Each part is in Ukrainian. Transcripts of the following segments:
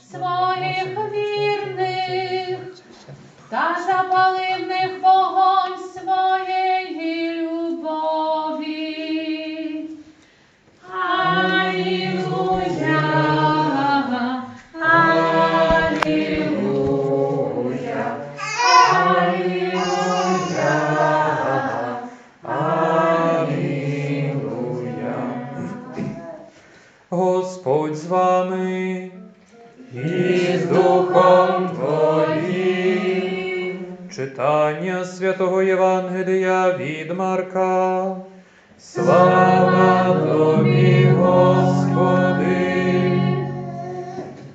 Você não Читання святого Євангелія від Марка. Слава Тобі, Господи.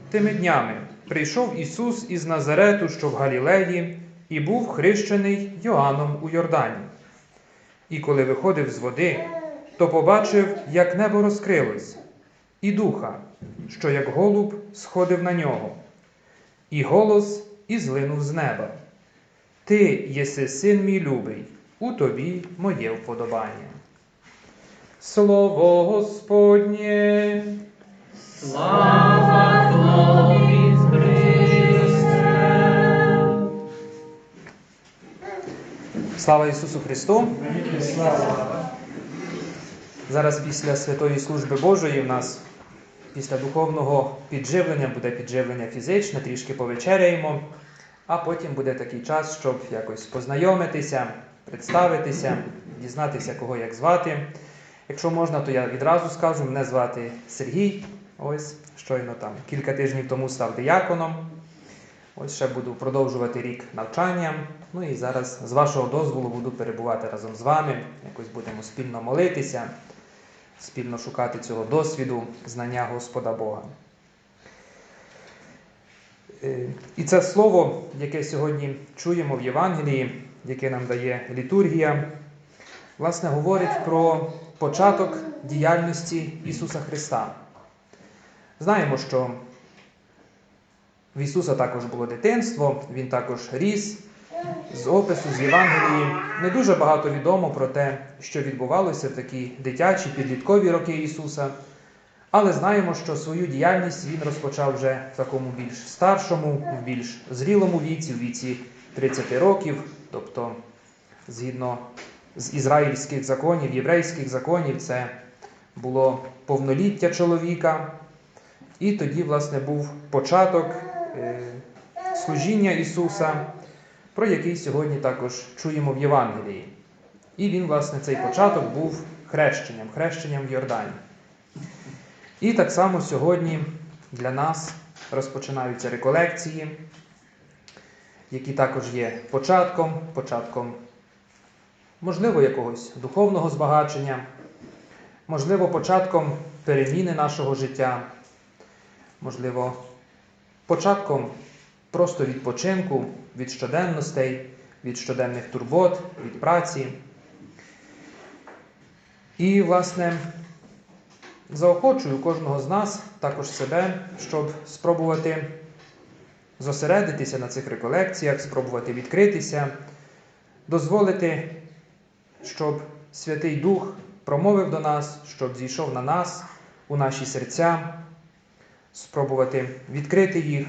Тими днями прийшов Ісус із Назарету, що в Галілеї, і був хрещений Йоанном у Йордані. І коли виходив з води, то побачив, як небо розкрилось, і духа, що як голуб сходив на нього, і голос ізлинув з неба. Ти єси син мій любий, у тобі моє вподобання. Слово Господнє. Слава Тобі, Христе. Слава Ісусу Христу! Зараз після святої служби Божої в нас після духовного підживлення буде підживлення фізичне, трішки повечеряємо, а потім буде такий час, щоб якось познайомитися, представитися, дізнатися, кого як звати. Якщо можна, то я відразу скажу, мене звати Сергій. Ось щойно там кілька тижнів тому став дияконом. Ось ще буду продовжувати рік навчання. Ну і зараз, з вашого дозволу, буду перебувати разом з вами. Якось будемо спільно молитися, спільно шукати цього досвіду, знання Господа Бога. Е, І це слово, яке сьогодні чуємо в Євангелії, яке нам дає літургія, власне, говорить про початок діяльності Ісуса Христа. Знаємо, що в Ісуса також було дитинство, Він також ріс. З опису з Євангелії не дуже багато відомо про те, що відбувалося в такі дитячі підліткові роки Ісуса. Але знаємо, що свою діяльність Він розпочав вже в такому більш старшому, в більш зрілому віці, в віці 30 років, тобто, згідно з ізраїльських законів, єврейських законів, це було повноліття чоловіка. І тоді, власне, був початок е, служіння Ісуса, про який сьогодні також чуємо в Євангелії. І він, власне, цей початок був хрещенням, хрещенням в Йордані. І так само сьогодні для нас розпочинаються реколекції, які також є початком, початком, можливо, якогось духовного збагачення, можливо, початком переміни нашого життя можливо, початком просто відпочинку від щоденностей, від щоденних турбот, від праці. І, власне, заохочую кожного з нас, також себе, щоб спробувати зосередитися на цих реколекціях, спробувати відкритися, дозволити, щоб Святий Дух промовив до нас, щоб зійшов на нас, у наші серця спробувати відкрити їх,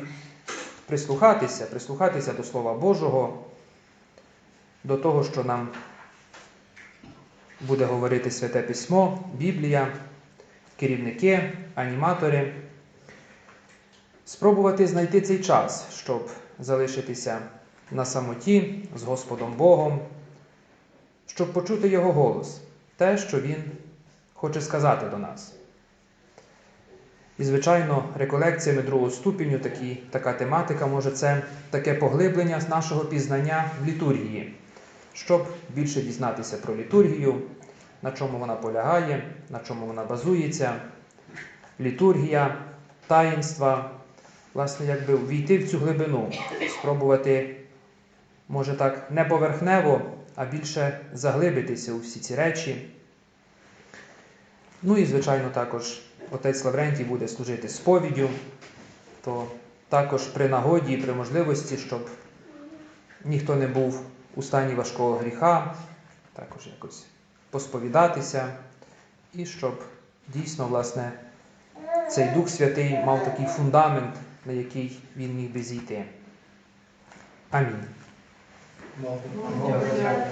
прислухатися, прислухатися до Слова Божого, до того, що нам буде говорити Святе Письмо, Біблія, керівники, аніматори, спробувати знайти цей час, щоб залишитися на самоті з Господом Богом, щоб почути Його голос, те, що Він хоче сказати до нас. І, звичайно, реколекціями другого ступеню такі, така тематика може це таке поглиблення нашого пізнання в літургії, щоб більше дізнатися про літургію, на чому вона полягає, на чому вона базується, літургія, таїнства, власне, якби війти в цю глибину, спробувати, може так, не поверхнево, а більше заглибитися у всі ці речі. Ну і, звичайно, також отець Лаврентій буде служити сповіддю, то також при нагоді і при можливості, щоб ніхто не був у стані важкого гріха, також якось посповідатися, і щоб дійсно, власне, цей Дух Святий мав такий фундамент, на який він міг би зійти. Амінь. Дякую.